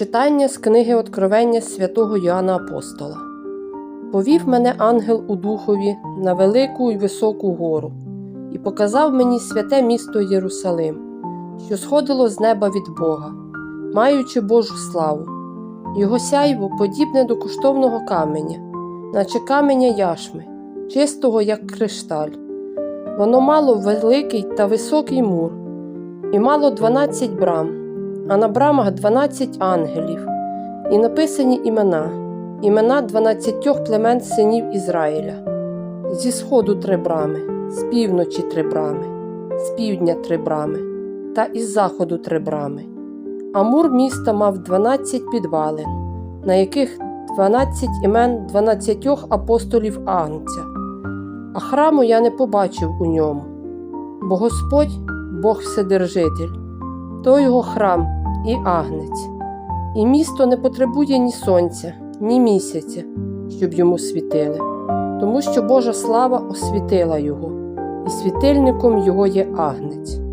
Читання з книги Откровення святого Йоанна Апостола. Повів мене ангел у духові на велику й високу гору, і показав мені святе місто Єрусалим, що сходило з неба від Бога, маючи Божу славу. Його сяйво подібне до коштовного каменя, наче каменя яшми, чистого, як кришталь. Воно мало великий та високий мур, і мало дванадцять брам, а на брамах дванадцять ангелів, і написані імена, імена дванадцятьох племен синів Ізраїля. Зі сходу три брами, з півночі три брами, з півдня три брами, та із заходу три брами. А мур міста мав дванадцять підвалин, на яких дванадцять імен дванадцятьох апостолів Агнця. А храму я не побачив у ньому, бо Господь, Бог Вседержитель, то його храм і агнець, і місто не потребує ні сонця, ні місяця, щоб йому світили, тому що Божа слава освітила його, і світильником його є агнець.